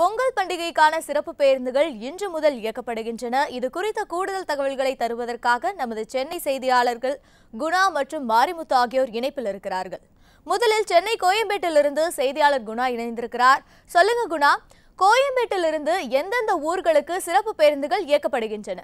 பொங்கல் பண்டிகைக்கான சிறப்பு பேருந்துகள் இன்று முதல் இயக்கப்படுகின்றன. இது குறித்த கூடுதல் தகவல்களை தருவதற்காக நமது சென்னை செய்தியாளர்கள் குணா மற்றும் மாரிமுத்து ஆகியோர் இணைப்பில் இருக்கிறார்கள். முதலில் சென்னை கோயம்பேட்டிலிருந்து செய்தியாளர் குணா இணைந்திருக்கிறார். சொல்லுங்க குணா கோயம்பேட்டிலிருந்து எந்தெந்த ஊர்களுக்கு சிறப்பு பேருந்துகள் இயக்கப்படுகின்றன?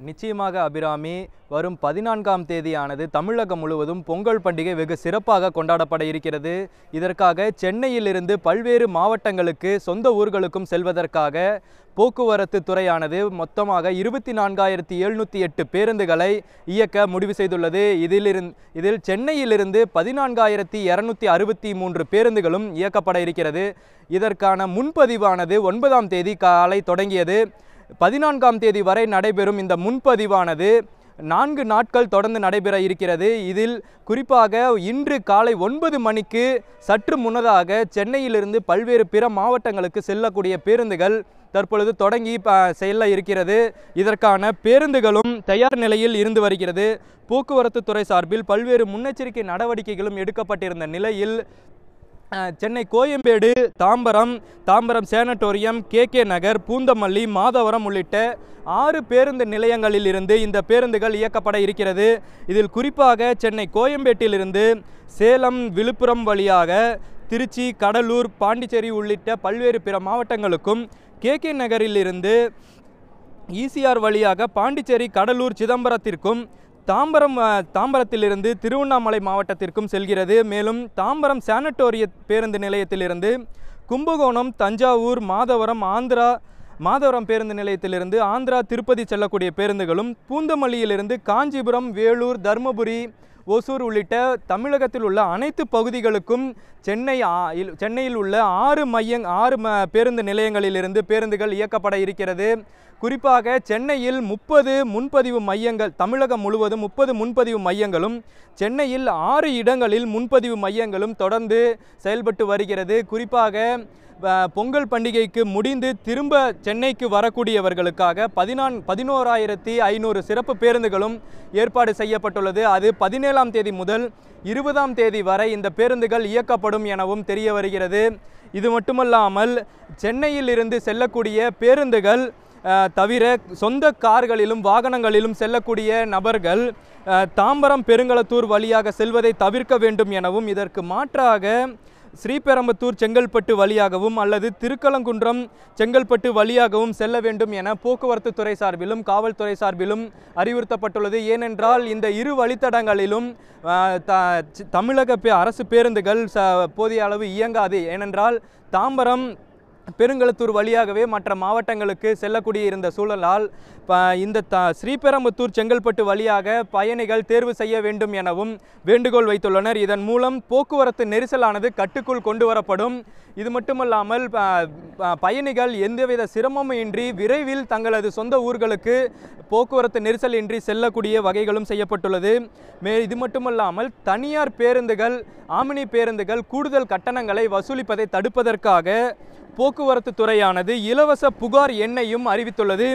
நிச்சயமாக அபிராமி வரும் பதினான்காம் தேதியானது தமிழகம் முழுவதும் பொங்கல் பண்டிகை வெகு சிறப்பாக கொண்டாடப்பட இருக்கிறது. இதற்காக சென்னையிலிருந்து பல்வேறு மாவட்டங்களுக்கு சொந்த ஊர்களுக்கும் செல்வதற்காக போக்குவரத்து துறையானது மொத்தமாக இருபத்தி நான்காயிரத்தி எழுநூற்றி எட்டு பேருந்துகளை இயக்க முடிவு செய்துள்ளது. இதிலிருந்து இதில் சென்னையிலிருந்து பதினான்காயிரத்தி இரநூத்தி அறுபத்தி மூன்று பேருந்துகளும் இயக்கப்பட இருக்கிறது. இதற்கான முன்பதிவானது ஒன்பதாம் தேதி காலை தொடங்கியது. பதினான்காம் தேதி வரை நடைபெறும் இந்த முன்பதிவானது நான்கு நாட்கள் தொடர்ந்து நடைபெற இருக்கிறது. இதில் குறிப்பாக இன்று காலை ஒன்பது மணிக்கு சற்று முன்னதாக சென்னையிலிருந்து பல்வேறு பிற மாவட்டங்களுக்கு செல்லக்கூடிய பேருந்துகள் தற்பொழுது தொடங்கி செல்ல இருக்கிறது. இதற்கான பேருந்துகளும் தயார் நிலையில் இருந்து வருகிறது. போக்குவரத்து துறை சார்பில் பல்வேறு முன்னெச்சரிக்கை நடவடிக்கைகளும் எடுக்கப்பட்டிருந்த நிலையில் சென்னை கோயம்பேடு தாம்பரம் தாம்பரம் சேனட்டோரியம் கே கே நகர் பூந்தமல்லி மாதவரம் உள்ளிட்ட ஆறு பேருந்து நிலையங்களில் இருந்து இந்த பேருந்துகள் இயக்கப்பட இருக்கிறது. இதில் குறிப்பாக சென்னை கோயம்பேட்டிலிருந்து சேலம் விழுப்புரம் வழியாக திருச்சி கடலூர் பாண்டிச்சேரி உள்ளிட்ட பல்வேறு பிற மாவட்டங்களுக்கும் கே கே நகரிலிருந்து ஈசிஆர் வழியாக பாண்டிச்சேரி கடலூர் சிதம்பரத்திற்கும் தாம்பரம் தாம்பரத்திலிருந்து திருவண்ணாமலை மாவட்டத்திற்கும் செல்கிறது. மேலும் தாம்பரம் சானட்டோரிய பேருந்து நிலையத்திலிருந்து கும்பகோணம் தஞ்சாவூர் மாதவரம் ஆந்திரா மாதவரம் பேருந்து நிலையத்திலிருந்து ஆந்திரா திருப்பதி செல்லக்கூடிய பேருந்துகளும் பூந்தமல்லியிலிருந்து காஞ்சிபுரம் வேலூர் தருமபுரி ஒசூர் உள்ளிட்ட தமிழகத்தில் உள்ள அனைத்து பகுதிகளுக்கும் சென்னை ஆ- இல்- சென்னையில் உள்ள ஆறு மையங் ஆறு பேருந்து நிலையங்களிலிருந்து பேருந்துகள் இயக்கப்பட இருக்கிறது. குறிப்பாக சென்னையில் முப்பது முன்பதிவு மையங்கள் தமிழகம் முழுவதும் முப்பது முன்பதிவு மையங்களும் சென்னையில் ஆறு இடங்களில் முன்பதிவு மையங்களும் தொடர்ந்து செயல்பட்டு வருகிறது. குறிப்பாக பொங்கல் பண்டிகைக்கு முடிந்து திரும்ப சென்னைக்கு வரக்கூடியவர்களுக்காக பதினான் பதினோராயிரத்தி ஐநூறு சிறப்பு பேருந்துகளும் ஏற்பாடு செய்யப்பட்டுள்ளது. அது பதினேழாம் தேதி முதல் இருபதாம் தேதி வரை இந்த பேருந்துகள் இயக்கப்படும் எனவும் தெரிய வருகிறது இது மட்டுமல்லாமல் சென்னையில் இருந்து செல்லக்கூடிய பேருந்துகள் தவிர சொந்த கார்களிலும் வாகனங்களிலும் செல்லக்கூடிய நபர்கள் தாம்பரம் பெருங்களத்தூர் வழியாக செல்வதை தவிர்க்க வேண்டும் எனவும் இதற்கு மாற்றாக ஸ்ரீபெரம்பத்தூர் செங்கல்பட்டு வழியாகவும் அல்லது திருக்கலங்குன்றம் செங்கல்பட்டு வழியாகவும் செல்ல வேண்டும் என போக்குவரத்து துறை சார்பிலும் காவல்துறை சார்பிலும் அறிவுறுத்தப்பட்டுள்ளது. ஏனென்றால் இந்த இரு வழித்தடங்களிலும் த- தமிழக பே- அரசு பேருந்துகள் ச போதிய அளவு இயங்காது. ஏனென்றால் தாம்பரம் பெருங்களத்தூர் வழியாகவே மற்ற மாவட்டங்களுக்கு செல்லக்கூடிய இருந்த சூழலால் இந்த த ஸ்ரீபெரம்புத்தூர் செங்கல்பட்டு வழியாக பயணிகள் தேர்வு செய்ய வேண்டும் எனவும் வேண்டுகோள் வைத்துள்ளனர். இதன் மூலம் போக்குவரத்து நெரிசலானது கட்டுக்குள் கொண்டு வரப்படும். இது மட்டுமல்லாமல் பயணிகள் எந்தவித சிரமமும் இன்றி விரைவில் தங்களது சொந்த ஊர்களுக்கு போக்குவரத்து நெரிசல் இன்றி செல்லக்கூடிய வகைகளும் செய்யப்பட்டுள்ளது. மே இது மட்டுமல்லாமல் தனியார் பேருந்துகள் ஆமினி பேருந்துகள் கூடுதல் கட்டணங்களை வசூலிப்பதை தடுப்பதற்காக போக்குவரத்து துறையானது இலவச புகார் எண்ணையும் அறிவித்துள்ளது.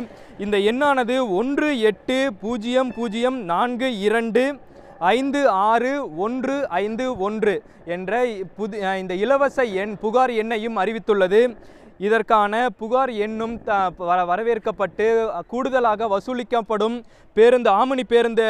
இந்த எண்ணானது ஒன்று எட்டு பூஜ்ஜியம் பூஜ்ஜியம் நான்கு இரண்டு ஐந்து ஆறு ஒன்று ஐந்து ஒன்று என்ற புது இந்த இலவச எண் புகார் எண்ணையும் அறிவித்துள்ளது. இதற்கான புகார் எண்ணும் த வர- வரவேற்கப்பட்டு கூடுதலாக வசூலிக்கப்படும் பேருந்து ஆமணி பேருந்து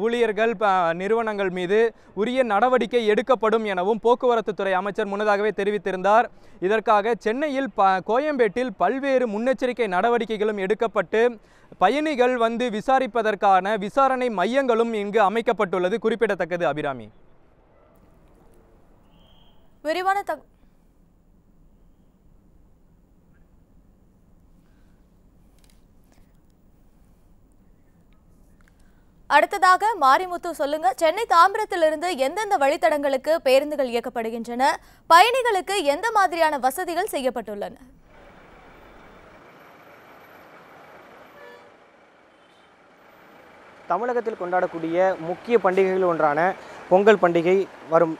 ஊழியர்கள் நிறுவனங்கள் மீது உரிய நடவடிக்கை எடுக்கப்படும் எனவும் போக்குவரத்து துறை அமைச்சர் முன்னதாகவே தெரிவித்திருந்தார். இதற்காக சென்னையில் ப கோயம்பேட்டில் பல்வேறு முன்னெச்சரிக்கை நடவடிக்கைகளும் எடுக்கப்பட்டு பயணிகள் வந்து விசாரிப்பதற்கான விசாரணை மையங்களும் இங்கு அமைக்கப்பட்டுள்ளது. குறிப்பிடத்தக்கது அபிராமி. விரிவான தக அடுத்ததாக மாரிமுத்து சொல்லுங்க. சென்னை தாம்பரத்திலிருந்து எந்தெந்த வழித்தடங்களுக்கு பேருந்துகள் இயக்கப்படுகின்றன? பயணிகளுக்கு எந்த மாதிரியான வசதிகள் செய்யப்பட்டுள்ளன? தமிழகத்தில் கொண்டாடக்கூடிய முக்கிய பண்டிகைகள் ஒன்றான பொங்கல் பண்டிகை வரும்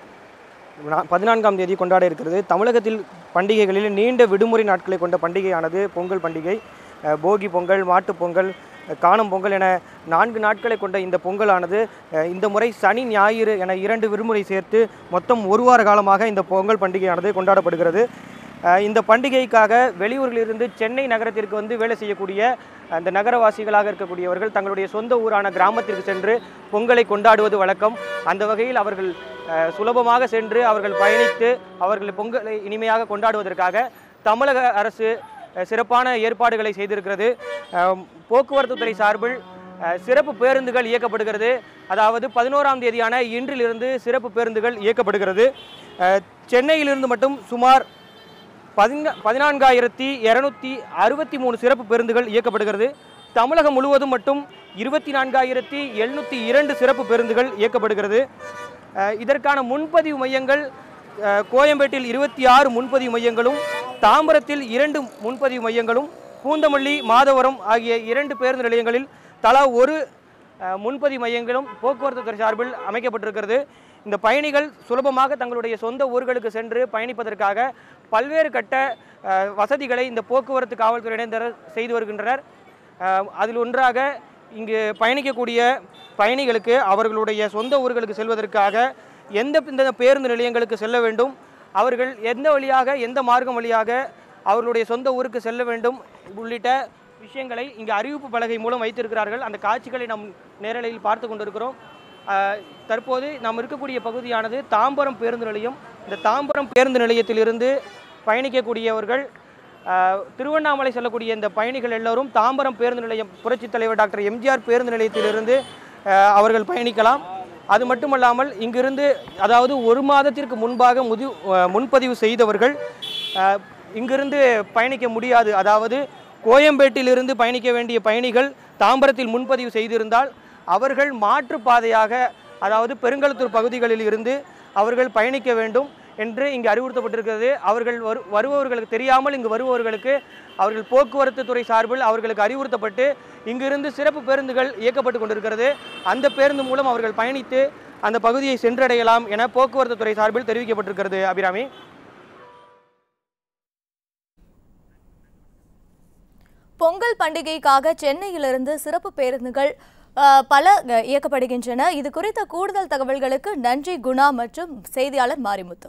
பதினான்காம் தேதி கொண்டாட இருக்கிறது. தமிழகத்தில் பண்டிகைகளில் நீண்ட விடுமுறை நாட்களை கொண்ட பண்டிகையானது பொங்கல் பண்டிகை. அஹ், போகி பொங்கல் மாட்டுப் பொங்கல் காணும் பொங்கல் என நான்கு நாட்களை கொண்ட இந்த பொங்கலானது இந்த முறை சனி ஞாயிறு என இரண்டு விடுமுறை சேர்த்து மொத்தம் ஒரு வார காலமாக இந்த பொங்கல் பண்டிகையானது கொண்டாடப்படுகிறது. இந்த பண்டிகைக்காக வெளியூரிலிருந்து சென்னை நகரத்திற்கு வந்து வேலை செய்யக்கூடிய அந்த நகரவாசிகளாக இருக்கக்கூடியவர்கள் தங்களுடைய சொந்த ஊரான கிராமத்திற்கு சென்று பொங்கலை கொண்டாடுவது வழக்கம். அந்த வகையில் அவர்கள் சுலபமாக சென்று அவர்கள் பயணித்து அவர்கள் பொங்கலை இனிமையாக கொண்டாடுவதற்காக தமிழக அரசு சிறப்பான ஏற்பாடுகளை செய்திருக்கிறது. போக்குவரத்து துறை சார்பில் சிறப்பு பேருந்துகள் இயக்கப்படுகிறது. அதாவது பதினோராம் தேதியான இன்றிலிருந்து சிறப்பு பேருந்துகள் இயக்கப்படுகிறது. சென்னையிலிருந்து மட்டும் சுமார் பதின பதினான்காயிரத்தி இரநூத்தி அறுபத்தி மூணு சிறப்பு பேருந்துகள் இயக்கப்படுகிறது. தமிழகம் முழுவதும் மட்டும் இருபத்தி நான்காயிரத்தி எழுநூற்றி இரண்டு சிறப்பு பேருந்துகள் இயக்கப்படுகிறது. இதற்கான முன்பதிவு மையங்கள் கோயம்பேட்டில் இருபத்தி ஆறு முன்பதிவு மையங்களும் தாம்பரத்தில் இரண்டு முன்பதிவு மையங்களும் பூந்தமல்லி மாதவரம் ஆகிய இரண்டு பேருந்து நிலையங்களில் தலா ஒரு முன்பதிவு மையங்களும் போக்குவரத்து துறை சார்பில் அமைக்கப்பட்டிருக்கிறது. இந்த பயணிகள் சுலபமாக தங்களுடைய சொந்த ஊர்களுக்கு சென்று பயணிப்பதற்காக பல்வேறு கட்ட வசதிகளை இந்த போக்குவரத்து காவல்துறையினர் செய்து வருகின்றனர். அதில் ஒன்றாக இங்கு பயணிக்கக்கூடிய பயணிகளுக்கு அவர்களுடைய சொந்த ஊர்களுக்கு செல்வதற்காக எந்த இந்த பேருந்து நிலையங்களுக்கு செல்ல வேண்டும் அவர்கள் எந்த வழியாக எந்த மார்க்கம் வழியாக அவர்களுடைய சொந்த ஊருக்கு செல்ல வேண்டும் உள்ளிட்ட விஷயங்களை இங்கே அறிவிப்பு பலகை மூலம் வைத்திருக்கிறார்கள். அந்த காட்சிகளை நாம் நேரலையில் பார்த்து கொண்டிருக்கிறோம். தற்போது நாம் இருக்கக்கூடிய பகுதியானது தாம்பரம் பேருந்து நிலையம். இந்த தாம்பரம் பேருந்து நிலையத்திலிருந்து பயணிக்கக்கூடியவர்கள் திருவண்ணாமலை செல்லக்கூடிய இந்த பயணிகள் எல்லோரும் தாம்பரம் பேருந்து நிலையம் புரட்சித் தலைவர் டாக்டர் எம்ஜிஆர் பேருந்து நிலையத்திலிருந்து அவர்கள் பயணிக்கலாம். அது மட்டுமல்லாமல் இங்கிருந்து அதாவது ஒரு மாதத்திற்கு முன்பாக முதி முன்பதிவு செய்தவர்கள் இங்கிருந்து பயணிக்க முடியாது. அதாவது கோயம்பேட்டிலிருந்து பயணிக்க வேண்டிய பயணிகள் தாம்பரத்தில் முன்பதிவு செய்திருந்தால் அவர்கள் மாற்றுப்பாதையாக அதாவது பெருங்கலத்தூர் பகுதிகளில் இருந்து அவர்கள் பயணிக்க வேண்டும். என்று இங்கு அறிவுறுத்தப்பட்டிருக்கிறது. அவர்கள் வரு வருபவர்களுக்கு தெரியாமல் இங்கு வருபவர்களுக்கு அவர்கள் போக்குவரத்து துறை சார்பில் அவர்களுக்கு அறிவுறுத்தப்பட்டு இங்கிருந்து சிறப்பு பேருந்துகள் இயக்கப்பட்டு கொண்டிருக்கிறது. அந்த பேருந்து மூலம் அவர்கள் பயணித்து அந்த பகுதியை சென்றடையலாம் என போக்குவரத்து துறை சார்பில் தெரிவிக்கப்பட்டிருக்கிறது அபிராமி. பொங்கல் பண்டிகைக்காக சென்னையிலிருந்து சிறப்பு பேருந்துகள் பல இயக்கப்படுகின்றன. இது குறித்த கூடுதல் தகவல்களுக்கு நன்றி குணா மற்றும் செய்தியாளர் மாரிமுத்து.